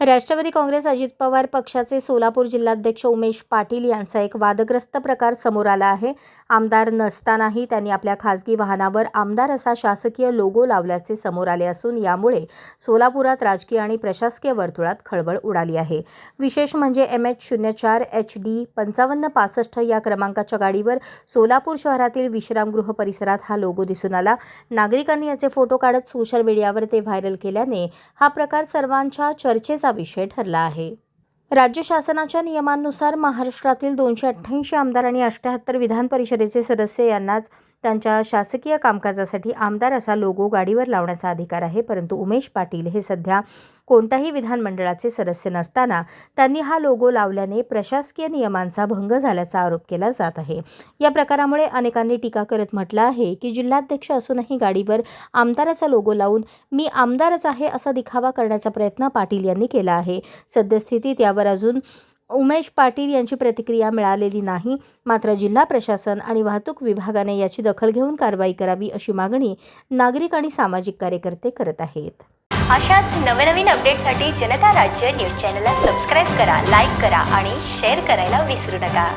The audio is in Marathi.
राष्ट्रवादी काँग्रेस अजित पवार पक्षाचे सोलापूर जिल्हाध्यक्ष उमेश पाटील यांचा एक वादग्रस्त प्रकार समोर आला आहे. आमदार नसतानाही त्यांनी आपल्या खासगी वाहनावर आमदार असा शासकीय लोगो लावल्याचे समोर आले असून यामुळे सोलापुरात राजकीय आणि प्रशासकीय वर्तुळात खळबळ उडाली आहे. विशेष म्हणजे एम एच शून्य चार एच डी पंचावन्न पासष्ट या क्रमांकाच्या गाडीवर सोलापूर शहरातील विश्रामगृह परिसरात हा लोगो दिसून आला. नागरिकांनी याचे फोटो काढत सोशल मीडियावर ते व्हायरल केल्याने हा प्रकार सर्वांच्या चर्चेचा विषय ठरला आहे. राज्य शासनाच्या नियमांनुसार महाराष्ट्रातील दोनशे अठ्ठ्याऐंशी आमदार आणि अठ्ठ्याहत्तर विधान परिषदेचे सदस्य यांनाच त्यांच्या शासकीय कामकाजासाठी आमदार असा लोगो गाडीवर लावण्याचा अधिकार आहे परंतु उमेश पाटील हे सध्या कोणत्याही विधानमंडळाचे सदस्य नसताना त्यांनी हा लोगो लावल्याने प्रशासकीय नियमांचा भंग झाल्याचा आरोप केला जात आहे. या प्रकारामुळे अनेकांनी टीका करत म्हटलं आहे की जिल्हाध्यक्ष असूनही गाडीवर आमदाराचा लोगो लावून मी आमदारच आहे असा दिखावा करण्याचा प्रयत्न पाटील यांनी केला आहे. सद्यस्थितीत यावर अजून उमेश पाटील यांची प्रतिक्रिया मिळालेली नाही. मात्र जिल्हा प्रशासन आणि वाहतूक विभागाने याची दखल घेऊन कारवाई करावी अशी मागणी नागरिक आणि सामाजिक कार्यकर्ते करत आहेत. अशाच नवनवीन अपडेटसाठी जनता राज्य न्यूज चॅनलला सबस्क्राईब करा लाईक करा आणि शेअर करायला विसरू नका.